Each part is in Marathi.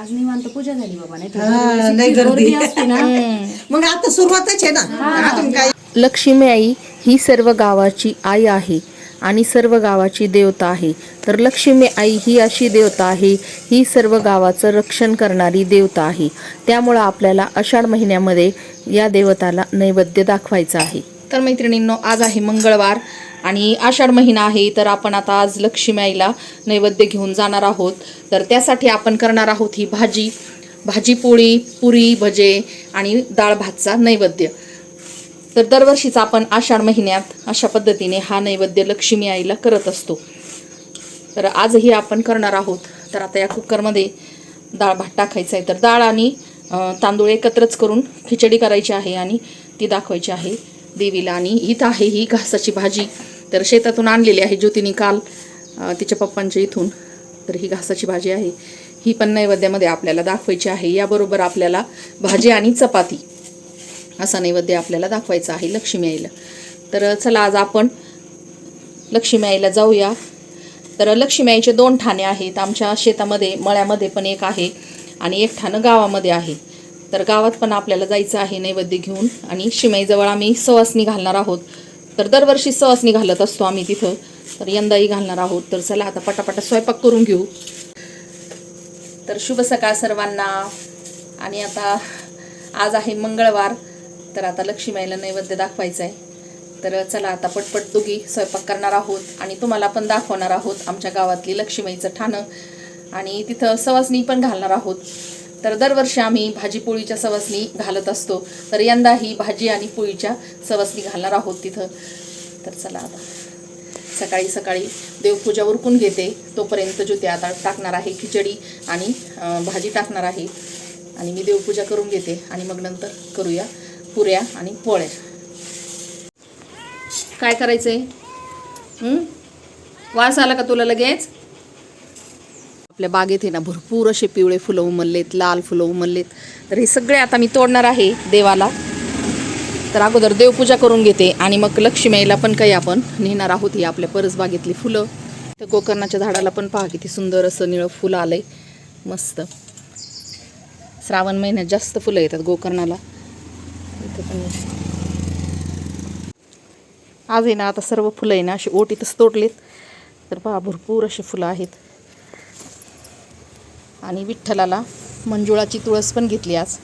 आज निवांत पूजा झाली बाबा हा, गर्दी. गर्दी असते ना. मग आता सुरुवातच आहे ना. अजून काय? लक्ष्मी आई ही सर्व गावाची आई आहे आणि सर्व गावाची देवता आहे. तर लक्ष्मी आई ही अशी देवता आहे ही सर्व गावाचं रक्षण करणारी देवता आहे. त्यामुळं आपल्याला आषाढ महिन्यामध्ये या देवताला नैवेद्य दाखवायचा आहे. तर मैत्रिणींनो आज आहे मंगळवार. आणि आषाढ महिना आहे तर आपण आता आज लक्ष्मी आईला नैवेद्य घेऊन जाणार आहोत. तर त्यासाठी आपण करणार आहोत ही भाजी भाजी पोळी पुरी भजे आणि डाळ भातचा नैवेद्य. तर दरवर्षीचा आपण आषाढ महिन्यात अशा पद्धतीने हा नैवेद्य लक्ष्मी आईला करत असतो. तर आजही आपण करणार आहोत. तर आता या कुकरमध्ये डाळ भात टाकायचा आहे. तर डाळ आणि तांदूळ एकत्रच करून खिचडी करायची आहे आणि ती दाखवायची आहे. देवीला आणि इथं आहे ही घासाची भाजी. तर शेतातून आणलेली आहे ज्योतिनी काल तिच्या पप्पांच्या इथून. तर ही घासाची भाजी आहे. ही पण नैवेद्यामध्ये आपल्याला दाखवायची आहे. याबरोबर आपल्याला भाजी आणि चपाती असा नैवेद्य आपल्याला दाखवायचा आहे लक्ष्मी आईला. तर चला आज आपण लक्ष्मी आईला जाऊया. तर लक्ष्मी आईचे दोन ठाणे आहेत. आमच्या शेतामध्ये मळ्यामध्ये पण एक आहे आणि एक ठाणं गावामध्ये आहे. तर गावात पण आपल्याला जायचं आहे नैवेद्य घेऊन आणि शिमाईजवळ आम्ही सवासणी घालणार आहोत. तर दरवर्षी सवासणी घालत असतो आम्ही तिथं. तर यंदाही घालणार आहोत. तर चला आता पटापटा स्वयंपाक करून घेऊ. तर शुभ सकाळ सर्वांना. आणि आता आज आहे मंगळवार. तर आता लक्ष्मीबाईला नैवेद्य दाखवायचं आहे तर चला आता पटपट दोघी स्वयंपाक करणार आहोत. आणि तुम्हाला पण दाखवणार आहोत आमच्या गावातली लक्ष्मीबाईचं ठाणं. आणि तिथं सवासणी पण घालणार आहोत. तर दरवर्षी आम्ही भाजी पोळीच्या सवासणी घालत असतो. तर यंदाही भाजी आणि पोळीच्या सवासणी घालणार आहोत तिथं. तर चला आता. सकाळी सकाळी देवपूजा उरकून घेते. तोपर्यंत ज्योती आता टाकणार आहे खिचडी आणि भाजी टाकणार आहे. आणि मी देवपूजा करून घेते. आणि मग नंतर करूया पुऱ्या आणि पोळ्या. काय करायचंय? आहे वास आला का तुला लगेच? आपल्या बागेत आहे ना भरपूर असे पिवळे फुलं उमललेत लाल फुलं उमललेत. तर हे सगळे आता मी तोडणार आहे देवाला. तर अगोदर देवपूजा करून घेते आणि मग लक्ष्मीला पण काही आपण नेणार आहोत ही आपल्या परसबागेतली फुलं. तर गोकर्णाच्या झाडाला पण पहा किती सुंदर असं निळं फुलं आलंय. मस्त. श्रावण महिन्यात जास्त फुलं येतात गोकर्णाला. इथं पण आज आहे ना आता सर्व फुलं आहे ना अशी ओटीतच तोडलीत. तर पहा भरपूर अशी फुलं आहेत. आणि विठ्ठलाला मंजुळाची तुळस पण घेतली आज.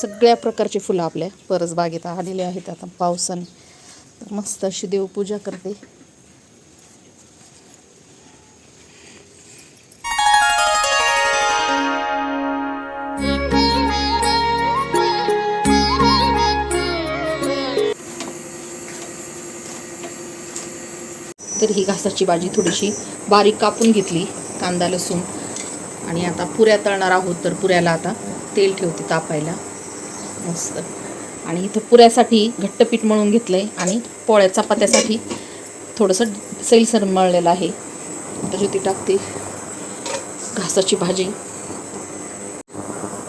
सगळ्या प्रकारची फुलं आपल्या परसबागेत आलेली आहेत. आता पावसाने मस्त अशी देवपूजा करते. ही घासाची भाजी थोडीशी बारीक कापून घेतली कांदा लसूण. आणि आता पुऱ्या तळणार आहोत तर पुऱ्याला आता तेल ठेवते तापायला. मस्त. आणि इथं पुऱ्यासाठी घट्ट पीठ मळून घेतलं आहे आणि पोळ्या चपात्यासाठी थोडंसं सैलसर मळलेलं आहे. आता ज्योती टाकते घासाची भाजी.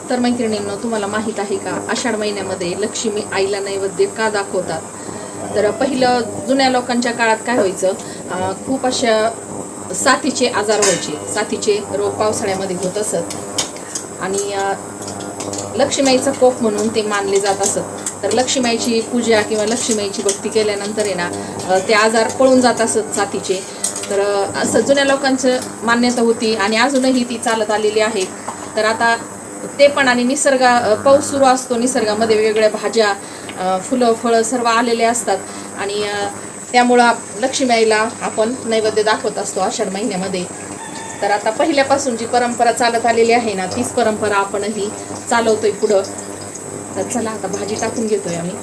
तर मैत्रिणींनो तुम्हाला माहीत आहे का आषाढ महिन्यामध्ये लक्ष्मी आईला नैवेद्य का दाखवतात? तर पहिलं जुन्या लोकांच्या काळात काय व्हायचं खूप अशा साथीचे आजार व्हायचे. साथीचे रोग पावसाळ्यामध्ये होत असत. आणि अं, कोप म्हणून ते मानले जात असत. तर लक्ष्मीची पूजा किंवा लक्ष्मीची भक्ती केल्यानंतर आहे ना ते आजार पळून जात असत साथीचे. तर असं जुन्या लोकांचं मान्यता होती आणि अजूनही ती चालत आलेली आहे. तर आता ते पण आणि निसर्गा पाऊस सुरू असतो. निसर्गामध्ये वेगवेगळ्या भाज्या फुलं फळं सर्व आलेले असतात. आणि त्यामुळं आप- लक्ष्मीआईला आपण नैवेद्य दाखवत असतो आषाढ महिन्यामध्ये. तर आता पहिल्यापासून जी परंपरा चालत आलेली आहे ना तीच परंपरा आपणही चालवतोय पुढं. तर चला आता भाजी टाकून घेतोय आम्ही.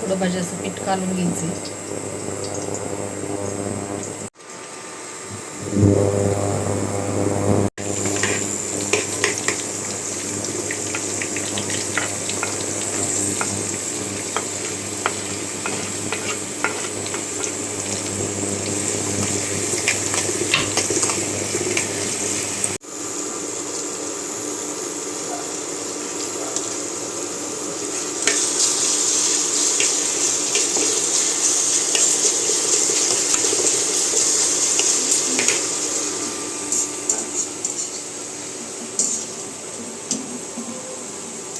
थोडं भाजी असं पीठ काढून घ्यायचं.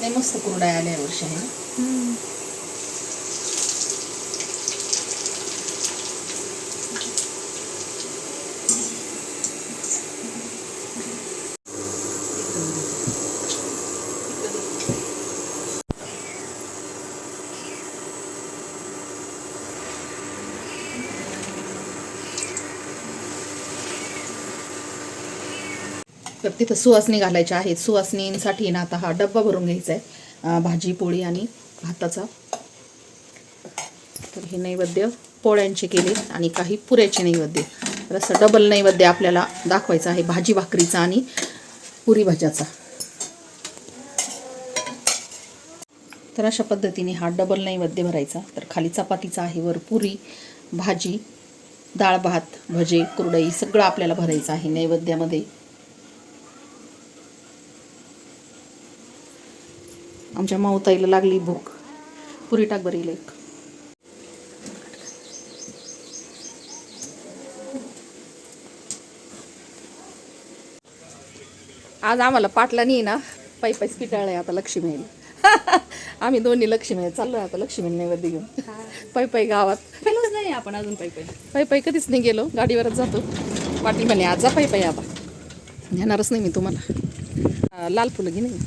नाही मस्त कुरडाय आल्या वर्षी आहे तर तिथं सुवासनी घालायच्या आहेत सुवासनींसाठी ना आता हा डब्बा भरून घ्यायचा आहे भाजी पोळी आणि भाताचा. तर हे नैवेद्य पोळ्यांचे केले आणि काही पुऱ्याचे नैवेद्य. तर असं डबल नैवेद्य आपल्याला दाखवायचं आहे. भाजी भाकरीचा आणि पुरी भाज्याचा. तर अशा पद्धतीने हा डबल नैवेद्य भरायचा. तर खाली चपातीचा आहे वर पुरी भाजी डाळ भात भजे कुरडई सगळं आपल्याला भरायचं आहे नैवेद्यामध्ये. आमच्या माऊताईला लागली भूक. पुरी टाक बरी एक. आज आम्हाला पाटला नाही ना पायी पायी पिटाळ आहे आता लक्ष्मी येईल आम्ही दोन्ही लक्ष्मी आहे चाललोय आता लक्ष्मी नैवेद्य घेऊन. पायी पायी गावात नाही आपण अजून पायी पायी पायी पायी कधीच नाही गेलो गाडीवरच जातो. पाटील म्हणे आज जा पायी पायी आता. घेणारच नाही मी तुम्हाला. लाल फुलं घे नाही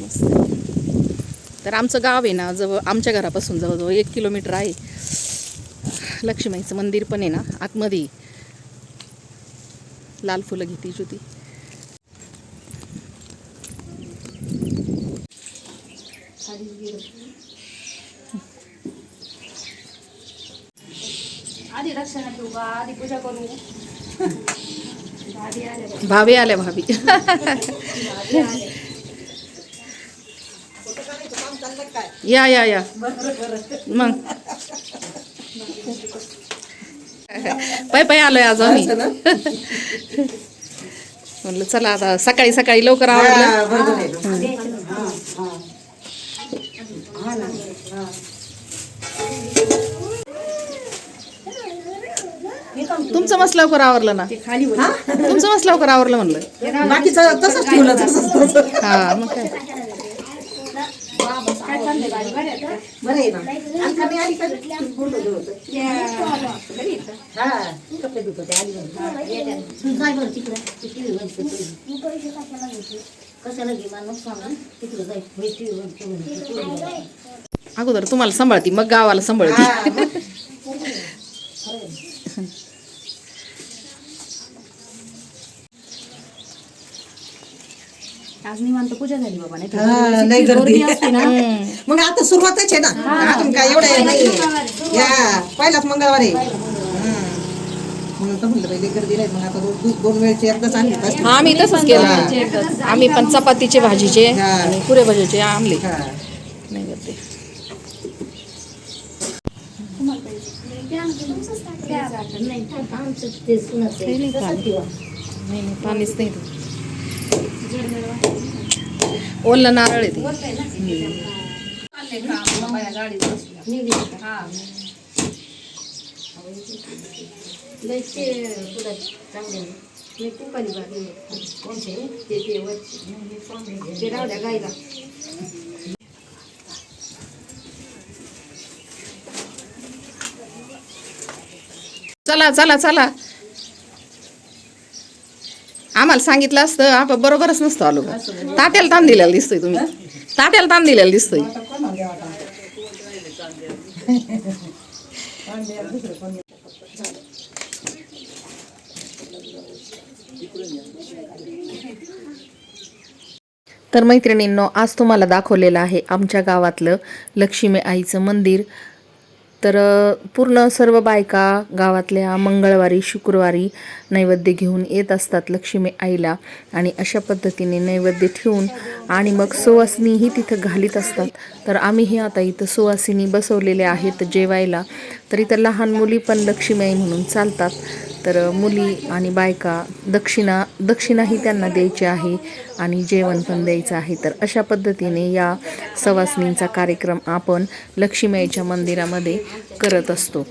मस्त. तर आमचं गाव आहे ना जवळ आमच्या घरापासून जवळजवळ एक किलोमीटर आहे. लक्ष्मीचं मंदिर पण आहे ना आतमध्ये. लाल फुलं घेते ज्योती. भाभी आल्या. भाभी या या या. मग. पाय पाय आलोय आज आम्ही. म्हणलं चला आता सकाळी सकाळी लवकर आवडलं. तुमचं मस्त लवकर आवरलं ना? तुमचं मस्त लवकर आवरलं म्हणलं. बाकीचं तसंच ठेवलं. हा मग काय? बरं आहे ना आणि कमी आली का? बोललो होतो. हा, कपडे धुत होते, आली म्हणून. तू जाय बरं तिकडं ते टी व्ही बंद कर कशाला घे मला नको सांगा तिकडं जाय टी व्ही बंद कर अगोदर तुम्हाला सांभाळती मग गावाला सांभाळती हा, मग. आज निवांत पूजा झाली बाबा नाही तर हा, लय गर्दी. गर्दी असते ना. मग आता सुरुवातच आहे ना. अजून काय एवढं नाही या पहिलाच मंगळवार. आहे हम्म. म्हणून तर म्हणलं पहिले गर्दी नाही. मग आता दोन- दोन वेळचे एकदाच आणले बस. हा आम्ही तसंच केलं. आम्ही पण चपातीचे भाजीचे हा. आणि पुरे भाजीचे आमले हा. नाही करते आमचं ते नाही नाही पाणीच नाही. ओलं नारळ आहे ते. चांगले तू कोणते ते ते वरचे ते चला चला चला. आम्हाला सांगितलं असतं आपण बरोबरच नसतो आलो ताट्याला ताण दिलेला दिसतोय तुम्ही. ताट्याला ताण दिलेला दिसतोय. तर मैत्रिणींनो आज तुम्हाला दाखवलेलं आहे आमच्या गावातलं लक्ष्मी आईचं मंदिर. तर पूर्ण सर्व बायका गावातल्या मंगळवारी शुक्रवारी नैवेद्य घेऊन येत असतात लक्ष्मी आईला आणि अशा पद्धतीने नैवेद्य ठेवून आणि मग सुवासिनीही तिथं घालीत असतात. तर आम्हीही आता इथं सुवासिनी बसवलेले आहेत जेवायला. तर इथं लहान मुली पण लक्ष्मी आई म्हणून चालतात. तर मुली आणि बायका दक्षिणा दक्षिणाही त्यांना द्यायची आहे आणि जेवण पण द्यायचं आहे. तर अशा पद्धतीने या सवासनींचा कार्यक्रम आपण लक्ष्मीच्या मंदिरामध्ये करत असतो.